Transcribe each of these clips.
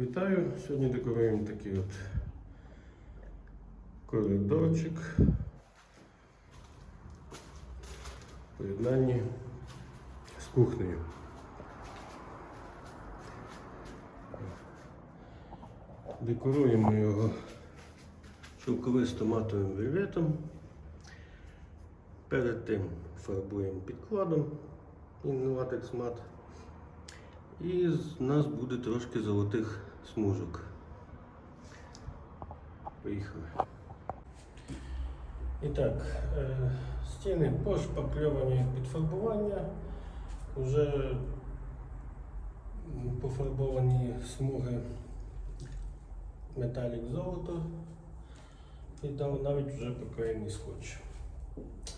Вітаю! Сьогодні декоруємо такий от коридорчик в поєднанні з кухнею. Декоруємо його шовковистим матовим вельветом. Перед тим фарбуємо підкладом інноватекс мат. І з нас буде трошки золотих смужок. Поїхали. І так, е, стіни пошпакльовані під фарбування. Вже пофарбовані смуги металік золото. І навіть вже покроєний скотч.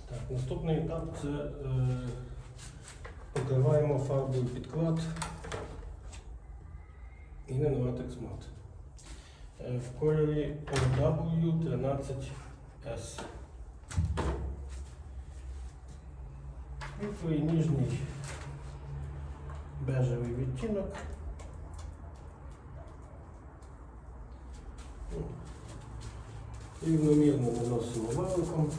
Так, наступний етап це е, покриваємо фарбою підклад і не Novatex Matte. Е, В кольорі OW13S. Світлий ніжний бежевий відтінок. Ну, Рівномірно наносимо валиком.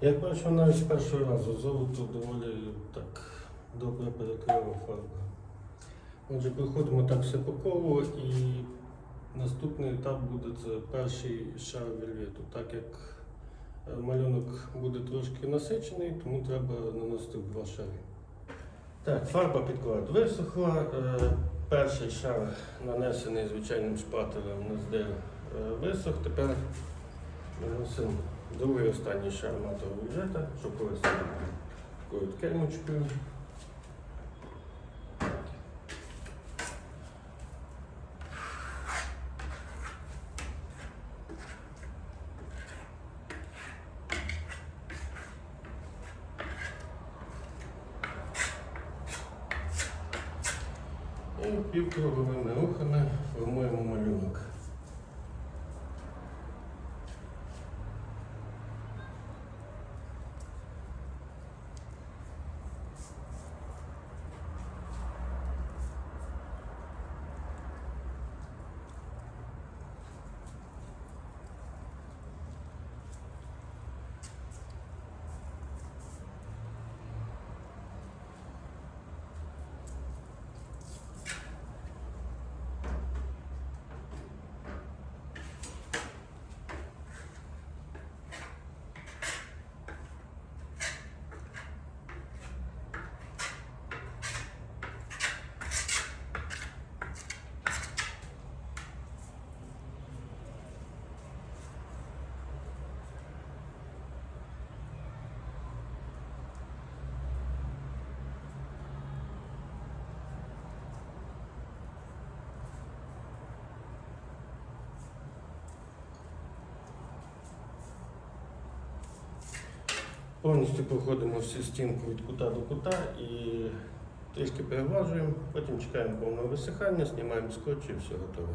Як бачу, навіть з першого разу золото доволі так добре перекрило фарбу. Отже, проходимо так все по колу і наступний етап буде це перший шар вельвету. Так як е, малюнок буде трошки насичений, тому треба наносити два шари. Так, фарба підклад висохла. Е, Перший шар нанесений звичайним шпателем на СД е, висох. Тепер наносимо другий останній шар матового бюджета, провести такою от кельмочкою. І півкруговими рухами формуємо малюнок. Повністю проходимо всю стінку від кута до кута і трішки переважуємо, потім чекаємо повного висихання, знімаємо скотч і все готово.